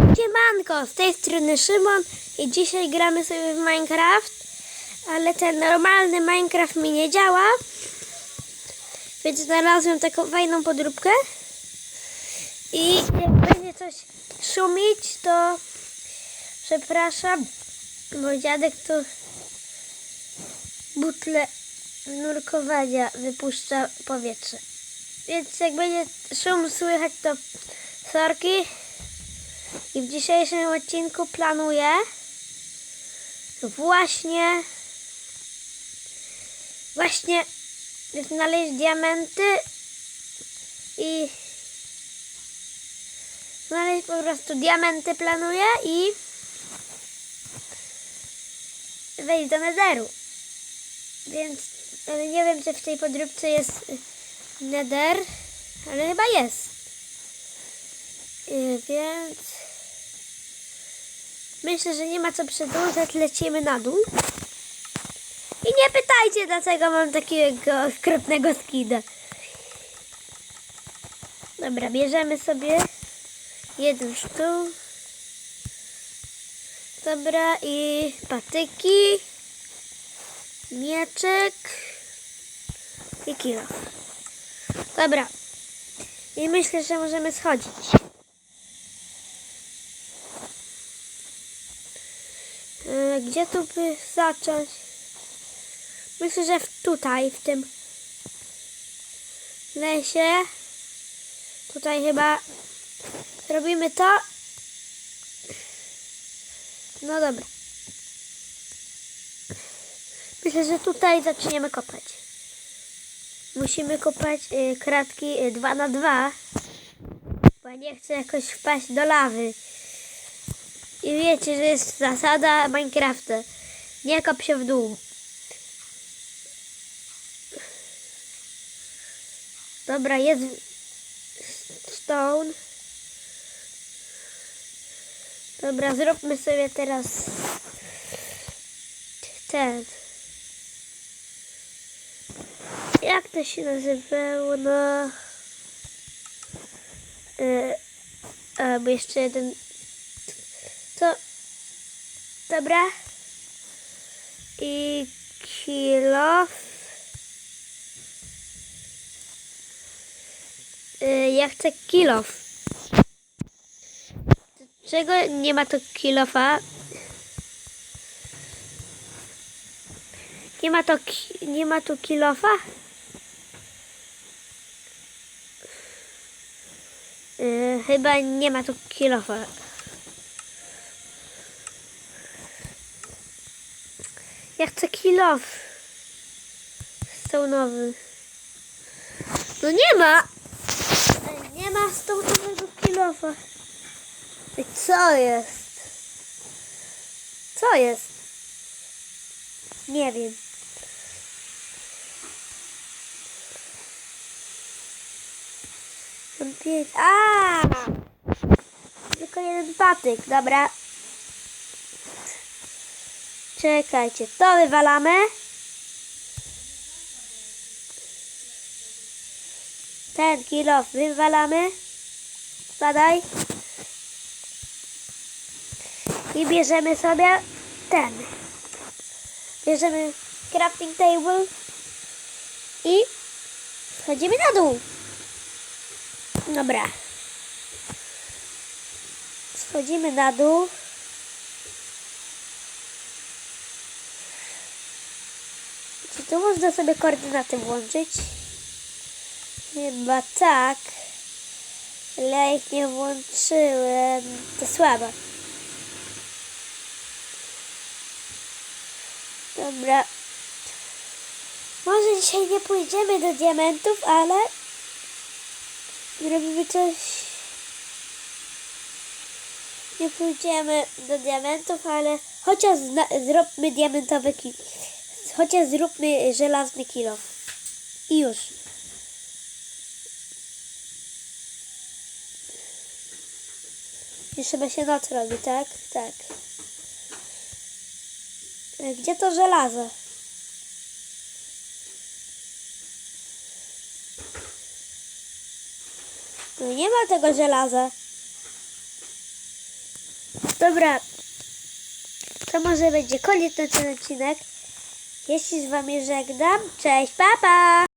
Siemanko, z tej strony Szymon i dzisiaj gramy sobie w Minecraft, ale ten normalny Minecraft mi nie działa, więc znalazłem taką fajną podróbkę i jak będzie coś szumić, to przepraszam, bo dziadek tu butle nurkowania wypuszcza powietrze. Więc jak będzie szum słychać, to sorki. I w dzisiejszym odcinku planuję właśnie właśnie znaleźć diamenty i znaleźć po prostu diamenty planuję i wejść do netheru. Więc nie wiem, czy w tej podróbce jest nether, ale chyba jest. Y, Więc myślę, że nie ma co przedłużać, lecimy na dół. I nie pytajcie, dlaczego mam takiego okropnego skida. Dobra, bierzemy sobie jeden stół. Dobra, i patyki, mieczek i kilo. Dobra. I myślę, że możemy schodzić. Gdzie tu by zacząć? Myślę, że tutaj, w tym lesie. Tutaj chyba robimy to. No dobra. Myślę, że tutaj zaczniemy kopać. Musimy kopać y, kratki 2 na 2 bo nie chcę jakoś wpaść do lawy. I wiecie, że jest zasada Minecrafta. Nie kop się w dół. Dobra, jest stone. Dobra, zróbmy sobie teraz ten. Jak to się nazywało? No. Yy, albo jeszcze jeden. To. Dobra. I kilo. Yy, ja chcę kilof. Czego nie ma to kilofa? Nie ma to nie ma tu kilofa? Yy, chyba nie ma tu kilofa. Ja chcę kilof. Stołnowy. No nie ma! Nie ma stołnowego kilofa. Co jest? Co jest? Nie wiem. A! Tylko jeden patyk, dobra. Czekajcie, to wywalamy. Ten kilo wywalamy. Spadaj. I bierzemy sobie ten. Bierzemy crafting table i schodzimy na dół. Dobra. Schodzimy na dół. Czy tu można sobie koordynaty włączyć? Chyba tak. Ale ja ich nie włączyłem. To słabo. Dobra. Może dzisiaj nie pójdziemy do diamentów, ale zrobimy coś. Nie pójdziemy do diamentów, ale chociaż zróbmy diamentowy ki. Chociaż zróbmy żelazny kilo. I już. Już chyba się noc robi, tak? Tak. E, Gdzie to żelazo? No nie ma tego żelaza. Dobra, to może będzie koniec na ten odcinek. Ja się z wami żegnam. Cześć, papa!